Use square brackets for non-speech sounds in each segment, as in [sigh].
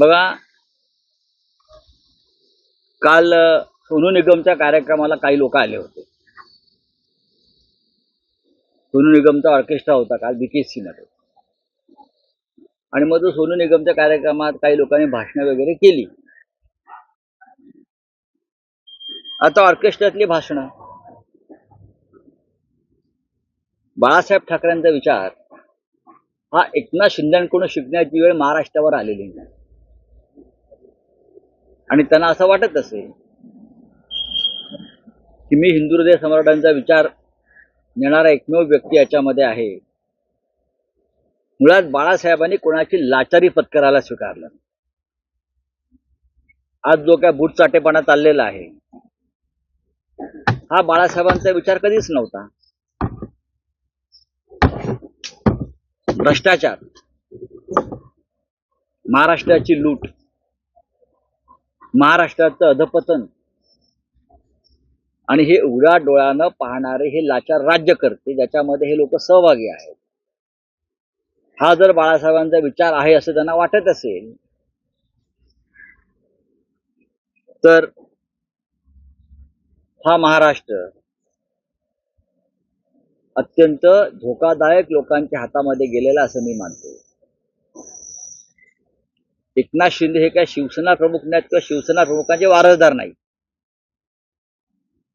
बघा काल सोनू निगमच्या कार्यक्रमाला काही लोक आले होते. सोनू निगमचा ऑर्केस्ट्रा होता काल बीकेसी मध्ये. आणि मग तो सोनू निगमच्या कार्यक्रमात काही लोकांनी भाषणं वगैरे केली. आता ऑर्केस्ट्रातली भाषणं. बाळासाहेब ठाकरेंचा विचार हा एकनाथ शिंदेकडून शिकण्याची वेळ महाराष्ट्रावर आलेली नाही. आणि त्यांना असं वाटत असे की मी हिंदू हृदय सम्राटांचा विचार नेणारा एकमेव व्यक्ती याच्यामध्ये आहे. मुळात बाळासाहेबांनी कोणाची लाचारी पत्करायला स्वीकारलं आज जो काय बुटचाटेपणा चाललेला आहे हा बाळासाहेबांचा विचार कधीच नव्हता. भ्रष्टाचार महाराष्ट्राची लूट महाराष्ट्राचं अधपतन. आणि हे उघड्या डोळ्यानं पाहणारे हे लाचार राज्य करते ज्याच्यामध्ये हे लोक सहभागी आहेत. हा जर बाळासाहेबांचा विचार आहे असं त्यांना वाटत असेल तर हा महाराष्ट्र अत्यंत धोकादायक लोकांच्या हातामध्ये गेलेला असं मी मानतो. एकनाथ शिंदे हे काय शिवसेना प्रमुख नाहीत किंवा शिवसेना प्रमुखांचे वारसदार नाही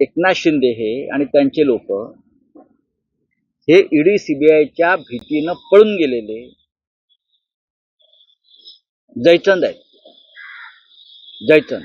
एकनाथ शिंदे हे आणि त्यांचे लोक हे ईडी सीबीआयच्या भीतीनं पळून गेलेले जयचंद आहेत. जयचंद.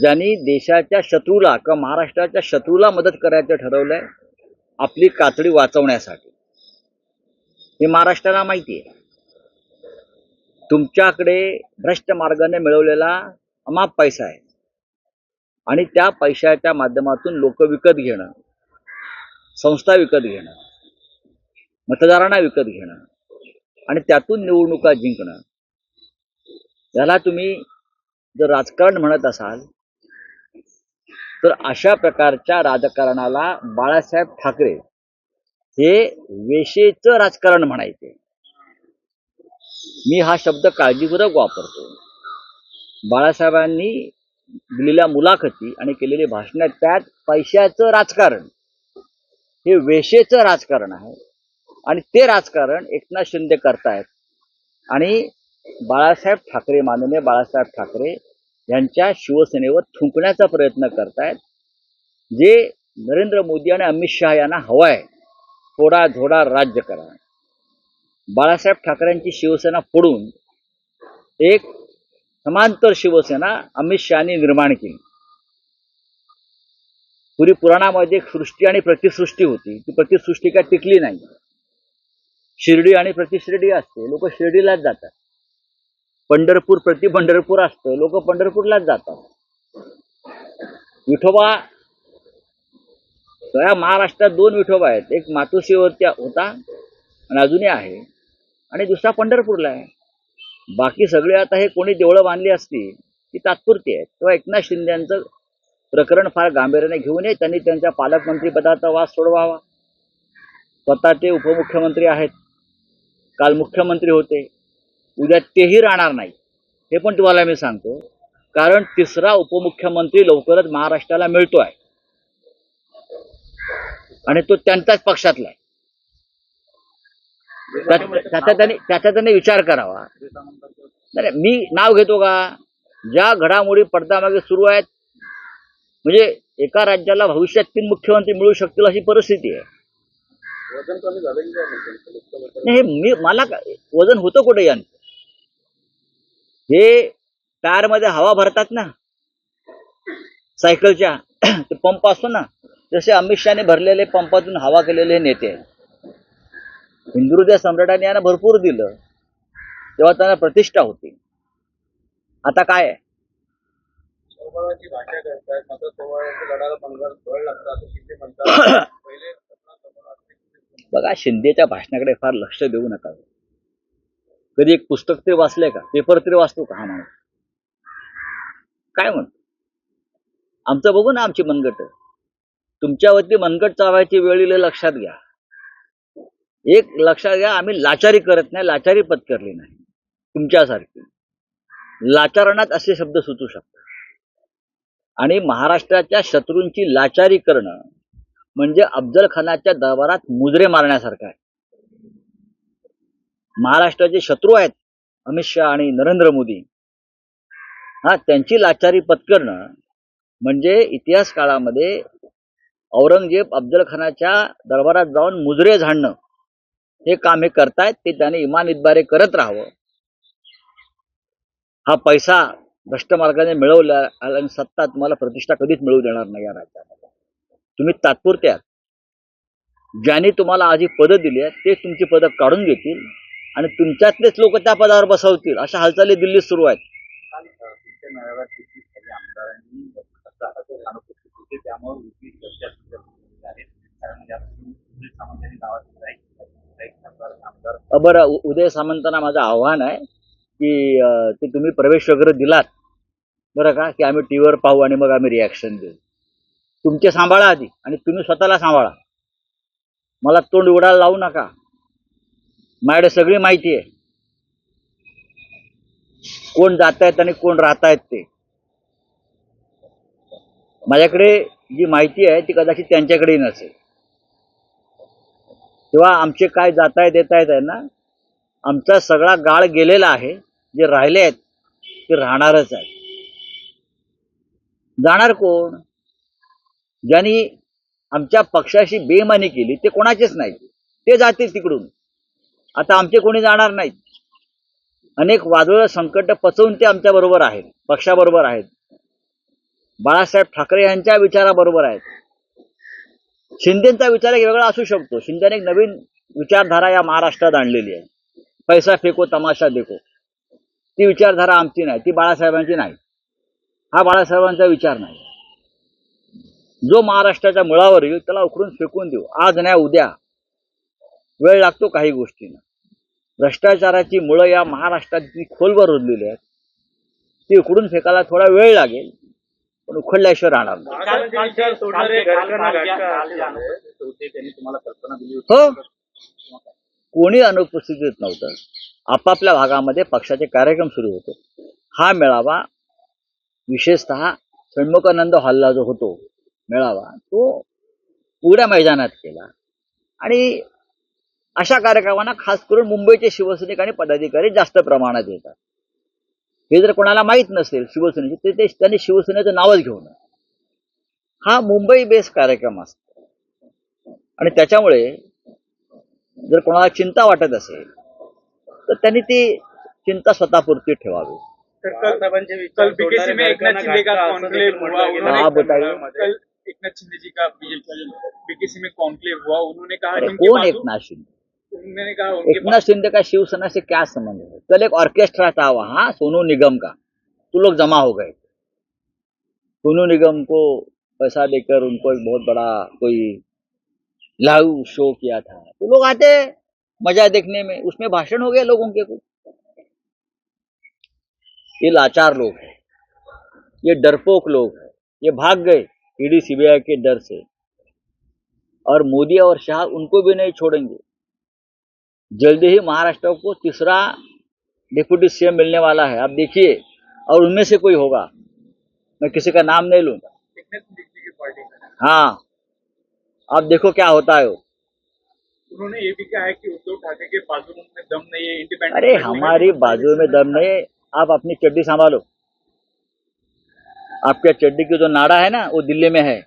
ज्यांनी देशाच्या शत्रूला किंवा महाराष्ट्राच्या शत्रूला मदत करायचं ठरवलंय आपली कातडी वाचवण्यासाठी. हे महाराष्ट्राला माहिती आहे. तुमच्याकडे भ्रष्ट मार्गाने मिळवलेला अमाप पैसा आहे. आणि त्या पैशाच्या माध्यमातून लोक विकत घेणं संस्था विकत घेणं मतदारांना विकत घेणं आणि त्यातून निवडणुका जिंकणं. याला तुम्ही जर राजकारण म्हणत असाल तर अशा प्रकारच्या राजकारणाला बाळासाहेब ठाकरे हे वेशेचं राजकारण म्हणायचे. मी हा शब्द काळजीपूर्वक वापरतो. बाळासाहेबांनी दिलेल्या मुलाखती आणि केलेली भाषणं त्यात पैशाचं राजकारण. हे वेशेचं राजकारण आहे. आणि ते राजकारण एकनाथ शिंदे करतायत. आणि बाळासाहेब ठाकरे माननीय बाळासाहेब ठाकरे यांच्या शिवसेनेवर थुंकण्याचा प्रयत्न करतायत. जे नरेंद्र मोदी आणि अमित शहा यांना हवाय थोडा थोडा राज्य करा. बाळासाहेब ठाकरेंची शिवसेना फोडून एक समांतर शिवसेना अमित शहानी निर्माण केली. पुरी पुराणामध्ये एक सृष्टी आणि प्रतिसृष्टी होती. ती प्रतिसृष्टी काय टिकली नाही. शिर्डी आणि प्रतिशिर्डी असते. लोक शिर्डीलाच जातात. पंढरपूर प्रति पंढरपूर असतं. लोक पंढरपूरलाच जातात. विठोबा सगळ्या महाराष्ट्रात दोन विठोबा आहेत. एक मातोश्रीवरती होता आणि अजूनही आहे. आणि दुसरा पंढरपूरला आहे. बाकी सगळे आता हे कोणी देवळं बांधली असती ती तात्पुरती आहेत. तेव्हा एकनाथ शिंदेचं प्रकरण फार गांभीर्याने घेऊ नये त्यांनी त्यांच्या पालकमंत्री पदाचा वास सोडवावा. स्वतः ते उपमुख्यमंत्री आहेत. काल मुख्यमंत्री होते. उद्या तेही राहणार नाही. हे पण तुम्हाला मी सांगतो. कारण तिसरा उपमुख्यमंत्री लवकरच महाराष्ट्राला मिळतो आहे आणि तो त्यांच्याच पक्षातला आहे. त्याचा त्यांनी त्याचा त्यांनी विचार करावा. नाही मी नाव घेतो का? ज्या घडामोडी पडद्यामागे सुरू आहेत म्हणजे एका राज्याला भविष्यात तीन मुख्यमंत्री मिळू शकतील अशी परिस्थिती आहे. नाही हे मी मला वजन होतं कुठे यांचं? हे टायरमध्ये हवा भरतात ना? सायकलच्या ते पंप असतो ना? जसे अमित शहाने भरलेले पंपातून हवा केलेले नेते. आहेत हिंदू हृदय सम्राटांनी यांना भरपूर दिलं. तेव्हा त्यांना प्रतिष्ठा होती. आता काय आहे. [coughs] बघा शिंदेच्या भाषणाकडे फार लक्ष देऊ नका. कधी एक पुस्तक तरी वाचलंय का? पेपर तरी वाचतो का हा माणूस? काय म्हणतो? आमचं बघू ना आमची मनगट. तुमच्यावरती मनगट चावायची वेळ लक्षात घ्या. एक लक्षात घ्या आम्ही लाचारी करत नाही लाचारी पत्करली नाही. तुमच्यासारखी. लाचारणात असे शब्द सुचू शकतात. आणि महाराष्ट्राच्या शत्रूंची लाचारी करणं म्हणजे अफजल खानाच्या दरबारात मुजरे मारण्यासारखं आहे. महाराष्ट्राचे शत्रू आहेत अमित शहा आणि नरेंद्र मोदी. हा त्यांची लाचारी पत्करणं म्हणजे इतिहास काळामध्ये औरंगजेब अफजल खानाच्या दरबारात जाऊन मुजरे झाडणं. हे काम हे करतायत ते त्याने इमान इतबारे करत राहावं. हा पैसा भ्रष्ट मार्गाने मिळवला आणि सत्ता तुम्हाला प्रतिष्ठा कधीच मिळवू देणार नाही या राज्यामध्ये. तुम्ही तात्पुरत्या ज्यांनी तुम्हाला आधी पदं दिली आहेत ते तुमची पदं काढून घेतील आणि तुमच्यातलेच लोक त्या पदावर बसवतील. अशा हालचाली दिल्लीत सुरू आहेत. त्यामुळे विक्री बरं उदय सामंतांना माझं आव्हान आहे की ते तुम्ही प्रवेश वगैरे दिलात बरं का? की आम्ही टीव्हीवर पाहू आणि मग आम्ही रिॲक्शन देऊ तुमचे सांभाळा आधी आणि तुम्ही स्वतःला सांभाळा. मला तोंड उघडायला लावू नका. माझ्याकडे सगळी माहिती आहे. कोण जात आहेत आणि कोण राहत आहेत ते. माझ्याकडे जी माहिती आहे ती कदाचित त्यांच्याकडेही नसेल. तेव्हा आमचे काय जाताय आहेत येत आहे ना आमचा सगळा गाळ गेलेला आहे जे राहिले आहेत ते राहणारच आहे जाणार कोण? ज्यांनी आमच्या पक्षाशी बेमानी केली ते कोणाचेच नाही ते जातील तिकडून. आता आमचे कोणी जाणार नाहीत. अनेक वादळ संकट पचवून ते आमच्या बरोबर आहेत पक्षाबरोबर आहेत. बाळासाहेब ठाकरे यांच्या विचाराबरोबर आहेत. शिंदेचा विचार एक वेगळा असू शकतो. शिंदेने एक नवीन विचारधारा या महाराष्ट्रात आणलेली आहे. पैसा फेको तमाशा देखो. ती विचारधारा आमची नाही ती बाळासाहेबांची नाही. हा बाळासाहेबांचा विचार नाही. जो महाराष्ट्राच्या मुळावर येईल त्याला उकरून फेकून देऊ. आज नाही उद्या. वेळ लागतो काही गोष्टींना. भ्रष्टाचाराची मुळं या महाराष्ट्रात जी खोलवर रुजलेली आहेत ती उकडून फेकायला थोडा वेळ लागेल. पण उखडल्याशिवाय राहणार नाही. बाळासाहेबांचे विचार सोडणारे घटना घटका होते त्यांनी तुम्हाला कल्पना दिली होती. हो. कोणी अनुपस्थितीत नव्हतं. आपापल्या भागामध्ये पक्षाचे कार्यक्रम सुरू होते. हा मेळावा विशेषतः षण्मुखानंद हॉलला जो होतो मेळावा तो उघड्या मैदानात केला. आणि अशा कार्यक्रमांना खास करून मुंबईचे शिवसैनिक आणि पदाधिकारी जास्त प्रमाणात येतात. हे जर कोणाला माहीत नसेल शिवसेनेचे तर ते त्यांनी शिवसेनेचं नावच घेऊ नये. हा मुंबई बेस कार्यक्रम असतो. आणि त्याच्यामुळे जर कोणाला चिंता वाटत असेल तर त्यांनी ती चिंता स्वतःपुरती ठेवावी. बाळासाहेबांचे कल विचार बीकेसी में एक नाथ शिंदे जी का बीकेसी में कॉन्क्लेव हुआ? उन्होंने कहा एकनाथ शिंदे? उन्होंने कहा एकनाथ शिंदे का शिवसेना से क्या संबंध है? कल एक ऑर्केस्ट्रा था वहाँ सोनू निगम का। तो लोग जमा हो गए सोनू निगम को पैसा देकर उनको एक बहुत बड़ा कोई लाइव शो किया था। तो लोग आते मज़ा देखने में। उसमें भाषण हो गया लोगों के कुछ ये लाचार लोग हैं। ये डरपोक लोग हैं। ये भाग गए ईडी सीबीआई के डर से। और मोदी और शाह उनको भी नहीं छोड़ेंगे। जल्दी ही महाराष्ट्र को तीसरा डिप्यूटी सीएम मिलने वाला है। आप देखिए और उनमें से कोई होगा। मैं किसी का नाम नहीं लूँगा। हाँ। आप देखो क्या होता है वो। उन्होंने ये भी कहा है कि उद्धव ठाकरे के बाजू में दम नहीं है इंडिपेंडेंट अरे हमारी बाजू में दम नहीं है। आप अपनी चड्डी संभालो। आपके चड्डी की जो नाड़ा है ना वो दिल्ली में है।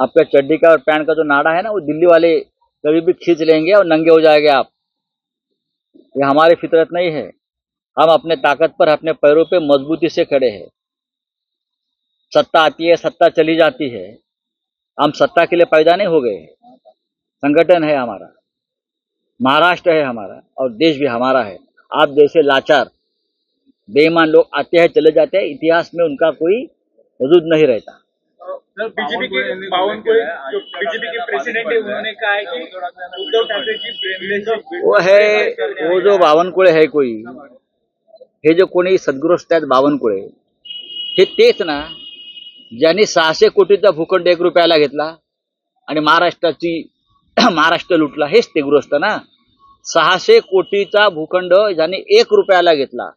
आपका चड्डी का और पैंट का जो नाड़ा है ना वो दिल्ली वाले कभी भी खींच लेंगे और नंगे हो जाएँगे आप। ये हमारी फितरत नहीं है। हम अपने ताकत पर, अपने पैरों पे मजबूती से खड़े हैं। सत्ता आती है, सत्ता चली जाती है। हम सत्ता के लिए पैदा नहीं हो गए संगठन है हमारा। महाराष्ट्र है हमारा और देश भी हमारा है। आप जैसे लाचार, बेईमान लोग आते हैं, चले जाते हैं, इतिहास में उनका कोई वजूद नहीं रहता। बीजेपी के बावन को जो बीजेपी के प्रेसिडेंट है उन्होंने कहा है कि उद्धव ठाकरे जी ब्रेनलेस वो है वो जो बावनकुळे है कोई हे जो कोणी सद्ग्रस्त आहेत बावनकुळे हे तेच ना ज्यांनी सहाशे कोटीचा भूखंड एक रुपयाला घेतला आणि महाराष्ट्राची [clears throat] महाराष्ट्र लुटला हेच ते गृहस्थ ना. सहाशे कोटीचा भूखंड ज्यांनी एक रुपयाला घेतला.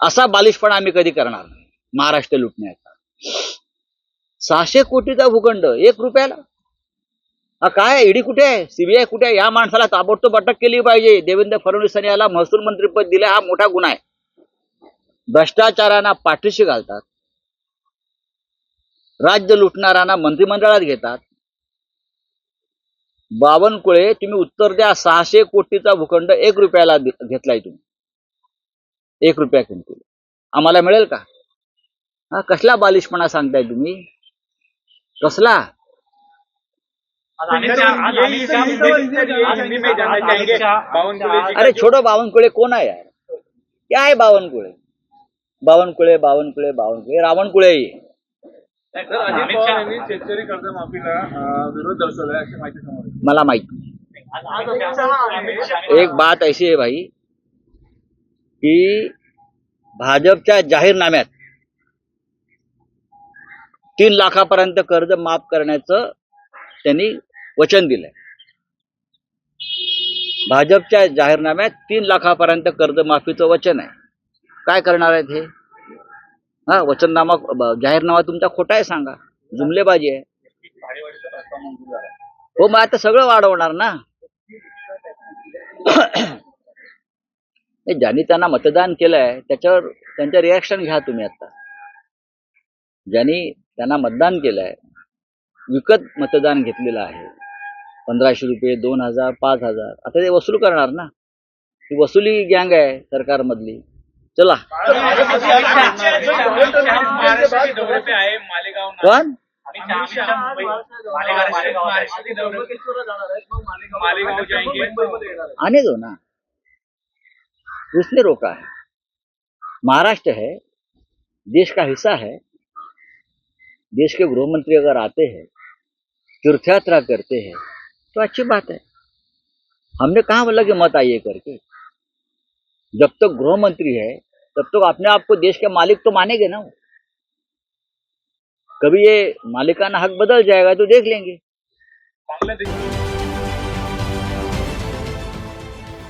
असा बालिशपणा आम्ही कधी करणार महाराष्ट्र लुटण्याचा. सहाशे कोटीचा भूखंड एक रुपयाला? हा काय ईडी कुठे आहे? सीबीआय कुठे आहे? या माणसाला ताबडतोब अटक केली पाहिजे. देवेंद्र फडणवीसांनी याला महसूल मंत्रीपद दिलं हा मोठा गुन्हा आहे. भ्रष्टाचारांना पाठीशी घालतात. राज्य लुटणाऱ्यांना मंत्रिमंडळात घेतात. बावनकुळे तुम्ही उत्तर द्या सहाशे कोटीचा भूखंड एक रुपयाला घेतलाय तुम्ही. एक रुपया किमतीला. आम्हाला मिळेल का? कसला बालिशपणा सांगताय तुम्ही? कसला? अरे छोड़ो बावनकुळे कोण आहे यार? क्या आहे बावनकुळे. बावनकुळे बावनकुळे बावनकुळे. रावणकुळे आहे. अशी. मला माहिती. एक बात ऐसी है भाई की भाजपच्या जाहीरनाम्यात तीन लाखापर्यंत कर्ज माफ करण्याचं त्यांनी वचन दिलंय. भाजपच्या जाहीरनाम्यात तीन लाखापर्यंत कर्जमाफीचं वचन आहे. काय करणार आहेत हे? हा वचननामा जाहीरनामा तुमचा खोटा आहे सांगा. जुमलेबाजी आहे. हो मग आता सगळं वाढवणार ना? [coughs] ज्यांनी त्यांना मतदान केलंय त्याच्यावर त्यांचं रिॲक्शन घ्या तुम्ही आता. ज्यांनी त्यांना मतदान केलंय विकत मतदान घेतलेलं आहे. पंधराशे रुपये, दोन हज़ार, पाच हज़ार. आता ते वसूल करणार ना. ही वसुली गँग आहे सरकारमधली. चला. कोण? आने दो ना. उसने रोका है महाराष्ट्र है. देश का हिस्सा है. देश के गृह मंत्री अगर आते हैं तीर्थ यात्रा करते हैं तो अच्छी बात है। हमने कहा बोला कि मत आइए करके? जब तक गृह मंत्री है, तब तक तो अपने आप को देश के मालिक तो मानेंगे ना कभी ये मालिकाना हक बदल जाएगा तो देख लेंगे।